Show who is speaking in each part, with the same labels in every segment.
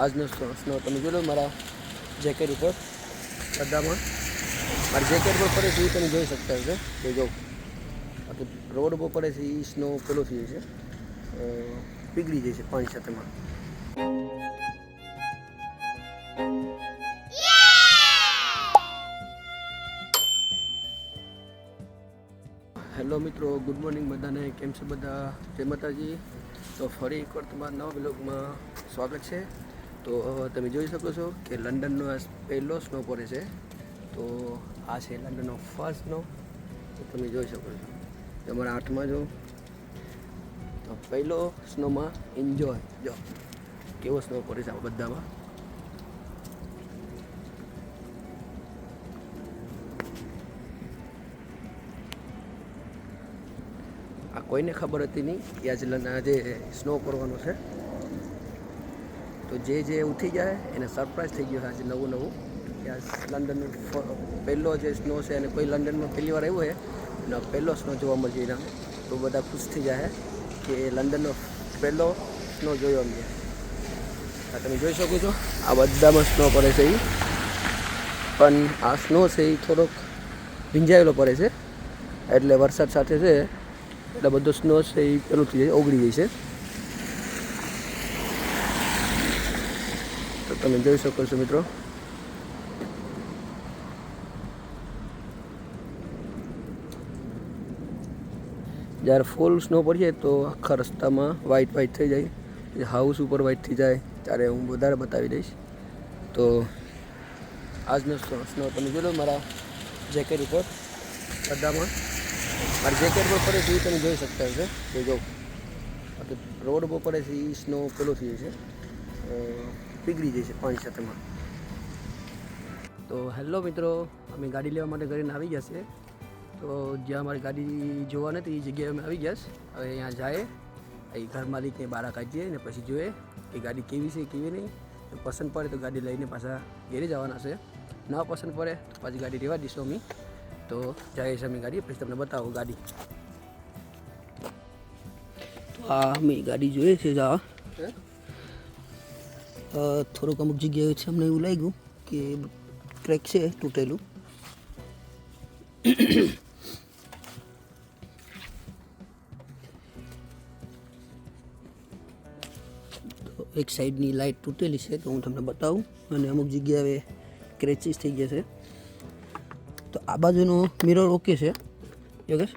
Speaker 1: આજનો સ્નો તમે જોઈ લો મારા જેકેટ ઉપર બધામાં મારા જેકેટ ઉપર પડે છે એ તમે જોઈ શકતા હશે. કે જો. બાકી રોડ ઉપર પડે છે એ સ્નો પેલો થઈ જાય છે પીગળી જાય છે પાણી સાથેમાં હેલો મિત્રો ગુડ મોર્નિંગ બધાને. કેમ છે બધા? જય માતાજી. તો ફરી એકવાર તમારા નવા બ્લોગમાં સ્વાગત છે. તો તમે જોઈ શકો છો કે લંડનનો આ પહેલો સ્નો પડે છે. તો આ છે લંડનનો ફર્સ્ટ સ્નો તો તમે જોઈ શકો છો. તમારા આઠમાં જો. તો પહેલો સ્નોમાં એન્જોય જો. કેવો સ્નો પડે છે આ બધામાં. આ કોઈને ખબર હતી નહીં કે આજે આજે સ્નો કરવાનો છે. તો જે જે ઉઠી જાય એને સરપ્રાઈઝ થઈ ગયો છે આજે નવું નવું. કે આ લંડનનું પહેલો જે સ્નો છે અને કોઈ લંડનમાં પહેલી વાર આવ્યો હોય અને પહેલો સ્નો જોવા મળશે એના. તો બધા ખુશ થઈ જાય કે લંડનનો પહેલો સ્નો જોયો અમને આ તમે જોઈ શકો છો, આ બધામાં સ્નો પડે છે એ પણ આ સ્નો છે એ થોડોક ભીંજાયેલો પડે છે. એટલે વરસાદ સાથે છે, એટલે બધો સ્નો છે એ પેલું થઈ જાય, ઓગળી જાય છે. તમે જોઈ શકો છો મિત્રો. જ્યારે ફૂલ સ્નો પડીએ તો આખા રસ્તામાં વ્હાઈટ વ્હાઈટ થઈ જાય. હાઉસ ઉપર વ્હાઈટ થઈ જાય. ત્યારે હું વધારે બતાવી દઈશ. તો આજનો સ્નો તમે જોઈ મારા જેકેટ ઉપર, બધામાં. મારા જેકેટ પર પડે છે એ તમે જોઈ શકતા હશે. જો બાકી રોડ ઉપર પડે છે એ સ્નો પેલો થઈ છે પીગળી છે પાણી સાથેમાં. તો હેલો મિત્રો અમે ગાડી લેવા માટે ઘરે આવી ગયા છે તો જ્યાં અમારી ગાડી જોવા નથી એ જગ્યાએ અમે આવી ગયા છે હવે અહીંયા જાય અહીં ઘર માલિકને બહાર કાઢીએ ને પછી જોઈએ કે ગાડી કેવી છે કેવી નહીં. પસંદ પડે તો ગાડી લઈને પાછા ઘેરે જવાના છે. ના પસંદ પડે તો પાછી ગાડી રહેવા દઈશું અમે. તો જાય છે અમે ગાડી પછી તમને બતાવો ગાડી. તો આ અમે ગાડી જોઈએ છે જા. થોડુંક અમુક જગ્યાએ છે, અમને એવું લાગ્યું કે ક્રેક છે, તૂટેલું. એક સાઈડની લાઇટ તૂટેલી છે, તો હું તમને બતાવું. અને અમુક જગ્યાએ ક્રેચીસ થઈ ગયા છે. તો આ બાજુનો મિરર ઓકે છે, યોગેશ?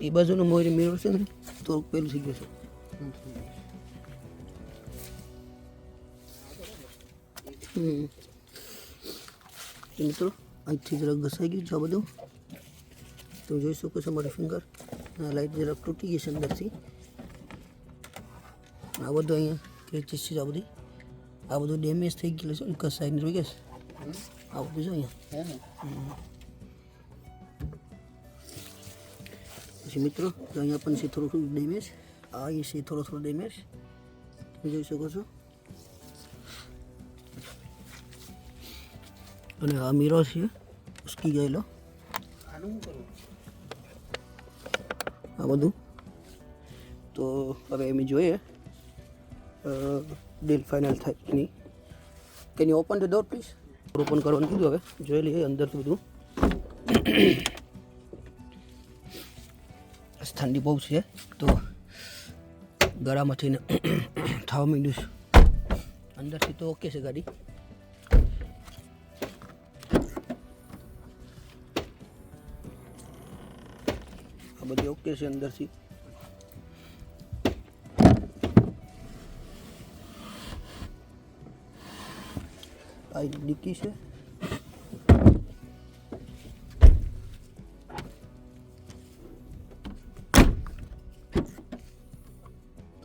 Speaker 1: એ બાજુનો મોરી મિરર છે ને, તો પેલું થઈ ગયું છે. હમ. મિત્રો અહીંથી જરાક ઘસાઈ ગયું છે આ બધું. તમે જોઈ શકો છો મારી ફિંગર આ લાઇટ જરાક તૂટી ગઈ છે અંદરથી. આ બધું અહીંયા ક્રેચીસ છે આ બધી. આ બધું ડેમેજ થઈ ગયેલું છે ઘસાઈને જોઈ ગયા છે આ બધું છે અહીંયા. પછી મિત્રો તો અહીંયા પણ છે થોડું થોડું ડેમેજ આ છે થોડો થોડો ડેમેજ તમે જોઈ શકો છો. અને આ મીરો છે, ઉસકી ગયેલો. આ બધું. તો હવે એમ જોઈએ ડીલ ફાઇનલ થાય એની can open the door please open કરવાનું કીધું હવે. જોઈ લઈએ અંદરથી બધું. ઠંડી બહુ છે, તો ગળામાંથી થવા માંડ્યું છે. અંદરથી તો ઓકે છે ગાડી. આ બધી ઓકે છે અંદરથી. આ એક ડિક્કી છે.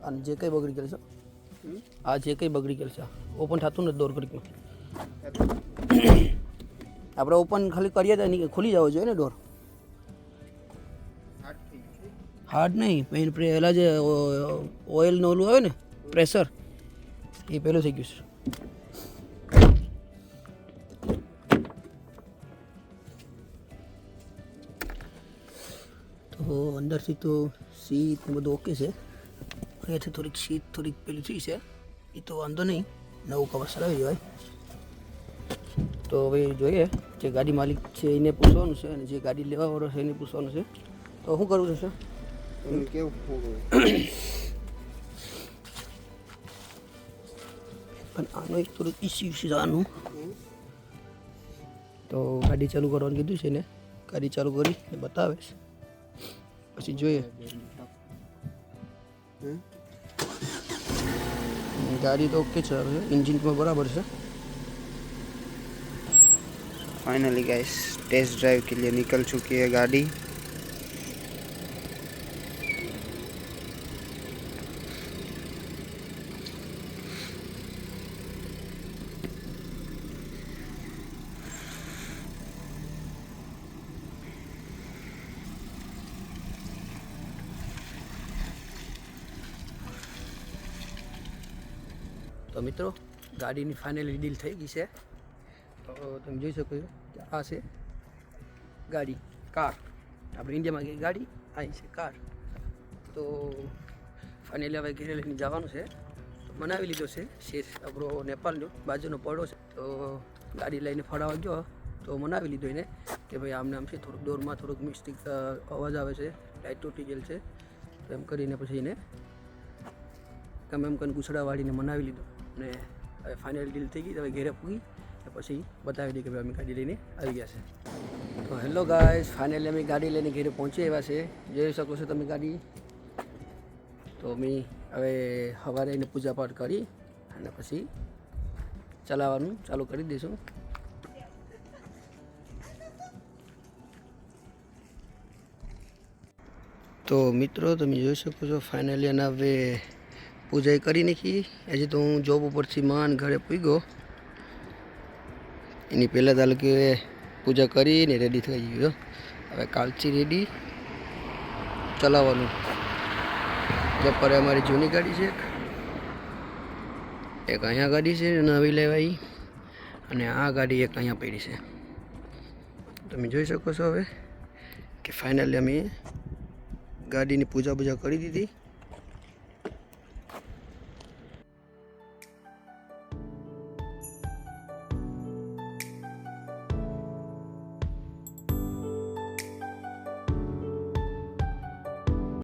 Speaker 1: અને જે કંઈ બગડી ગયેલ છે. આ જે કંઈ બગડી ગયેલ છે. ઓપન થતું નથી દોર ઘડીકમાં. આપણે ઓપન ખાલી કરીએ તો ખુલી જવો જોઈએ ને ડોર હાર્ડ નહીં. પેન પહેલાં જે ઓઇલનું ઓલું આવે ને, પ્રેશર, એ પહેલું થઈ ગયું છે. તો અંદરથી તો સીટ ને બધું ઓકે છે. અહીંયાથી થોડીક સીટ થોડીક પેલી થઈ છે. એ તો વાંધો નહીં. નવું કવર સરાવી દેવાય. તો હવે જોઈએ જે ગાડી માલિક છે એને પૂછવાનું છે અને જે ગાડી લેવાવાળો છે એને પૂછવાનું છે. તો શું કરવું છે, સર?
Speaker 2: તમને કેવું ફોગો
Speaker 1: પણ આનો એક થોડુંક ઇસ્યુ છે આનું તો ગાડી ચાલુ કરવાનું કીધું છે ને ગાડી ચાલુ કરી ને બતાવે છે પછી જોઈએ ગાડી તો ઓકે છે હવે ઇન્જિન પણ બરાબર છે
Speaker 2: फाइनली गाइस टेस्ट ड्राइव के लिए निकल चुकी है गाड़ी
Speaker 1: તો મિત્રો, ગાડીની ફાઇનલી ડીલ થઈ ગઈ છે. તો તમે જોઈ શકો છો કે આ છે ગાડી, કાર. આપણે ઇન્ડિયામાં ગઈ ગાડી અહીં છે કાર. તો ફાઇનલી હવે ઘેરે લઈને જવાનું છે. તો બનાવી લીધો છે શેર આપણો નેપાળનો, બાજુનો પડો છે. તો ગાડી લઈને ફળાવા ગયો. તો મનાવી લીધો એને કે ભાઈ આમને આમ છે થોડુંક દોરમાં થોડુંક મિસ્ટેક અવાજ આવે છે લાઇટ તૂટી ગયેલ છે. એમ કરીને પછી એને ગમે એમ કરીને ગુસડાવાળીને મનાવી લીધું. અને હવે ફાઇનલ ડીલ થઈ ગઈ હવે ઘેરે પૂગી પછી બતાવી દઈએ કે ભાઈ અમે ગાડી લઈને આવી ગયા છે. તો હેલો ગાઈસ ફાઇનલી અમે ગાડી લઈને ઘેરે પહોંચી આવ્યા છે. જોઈ શકો છો તમે ગાડી. તો અમે હવે સવારે એને પૂજાપાઠ કરી અને પછી ચલાવવાનું ચાલુ કરી દઈશું. તો મિત્રો, તમે જોઈ શકો છો ફાઇનલી એના હવે પૂજા કરી નાખી. હજી તો હું જોબ ઉપરથી માન ઘરે પૂગ્યો. એની પહેલાં તાલ કે પૂજા કરીને રેડી થઈ ગયો. હવે કાલથી રેડી ચલાવવાનું. જપરે અમારી જૂની ગાડી છે એક. અહીંયા ગાડી છે નવી લેવાઈ. અને આ ગાડી એક અહીંયા પડી છે. તમે જોઈ શકો છો હવે કે ફાઇનલી અમે ગાડીની પૂજા પૂજા કરી દીધી.